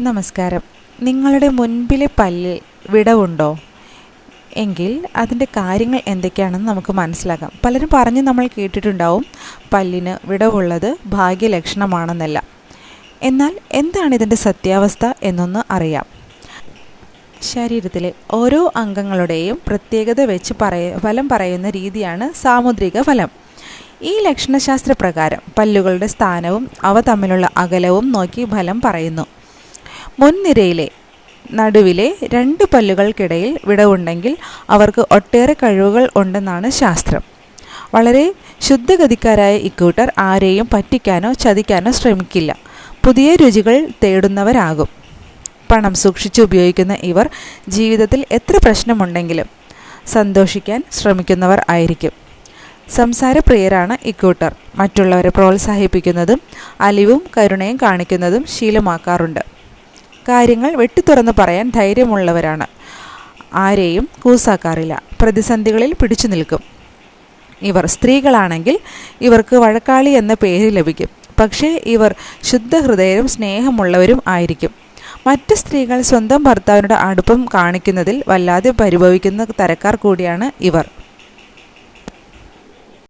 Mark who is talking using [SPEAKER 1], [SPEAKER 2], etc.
[SPEAKER 1] നമസ്കാരം. നിങ്ങളുടെ മുൻപിലെ പല്ലിൽ വിടവുണ്ടോ? എങ്കിൽ അതിന്റെ കാര്യങ്ങൾ എന്തൊക്കെയാണെന്ന് നമുക്ക് മനസ്സിലാക്കാം. പലരും പറഞ്ഞ് നമ്മൾ കേട്ടിട്ടുണ്ടാവും പല്ലിന് വിടവുള്ളത് ഭാഗ്യലക്ഷണമാണെന്നല്ല. എന്നാൽ എന്താണ് ഇതിന്റെ സത്യാവസ്ഥ എന്നൊന്ന് അറിയാം. ശരീരത്തിലെ ഓരോ അംഗങ്ങളുടെയും പ്രത്യേകത വെച്ച് പറയ ഫലം പറയുന്ന രീതിയാണ് സാമുദ്രിക ഫലം. ഈ ലക്ഷണശാസ്ത്ര പ്രകാരം പല്ലുകളുടെ സ്ഥാനവും അവ തമ്മിലുള്ള അകലവും നോക്കി ഫലം പറയുന്നു. മുൻനിരയിലെ നടുവിലെ രണ്ട് പല്ലുകൾക്കിടയിൽ വിടവുണ്ടെങ്കിൽ അവർക്ക് ഒട്ടേറെ കഴിവുകൾ ഉണ്ടെന്നാണ് ശാസ്ത്രം. വളരെ ശുദ്ധഗതിക്കാരായ ഇക്കൂട്ടർ ആരെയും പറ്റിക്കാനോ ചതിക്കാനോ ശ്രമിക്കില്ല. പുതിയ രുചികൾ തേടുന്നവരാകും. പണം സൂക്ഷിച്ച് ഉപയോഗിക്കുന്ന ഇവർ ജീവിതത്തിൽ എത്ര പ്രശ്നമുണ്ടെങ്കിലും സന്തോഷിക്കാൻ ശ്രമിക്കുന്നവർ ആയിരിക്കും. സംസാരപ്രിയരാണ് ഇക്കൂട്ടർ. മറ്റുള്ളവരെ പ്രോത്സാഹിപ്പിക്കുന്നതും അലിവും കരുണയും കാണിക്കുന്നതും ശീലമാക്കാറുണ്ട്. കാര്യങ്ങൾ വെട്ടിത്തുറന്ന് പറയാൻ ധൈര്യമുള്ളവരാണ്. ആരെയും കൂസാക്കാറില്ല. പ്രതിസന്ധികളിൽ പിടിച്ചു നിൽക്കും. ഇവർ സ്ത്രീകളാണെങ്കിൽ ഇവർക്ക് വഴക്കാളി എന്ന പേര് ലഭിക്കും. പക്ഷേ ഇവർ ശുദ്ധഹൃദയരും സ്നേഹമുള്ളവരും ആയിരിക്കും. മറ്റ് സ്ത്രീകൾ സ്വന്തം ഭർത്താവിനോട് അടുപ്പം കാണിക്കുന്നതിൽ വല്ലാതെ പരിഭവിക്കുന്ന തരക്കാർ കൂടിയാണ് ഇവർ.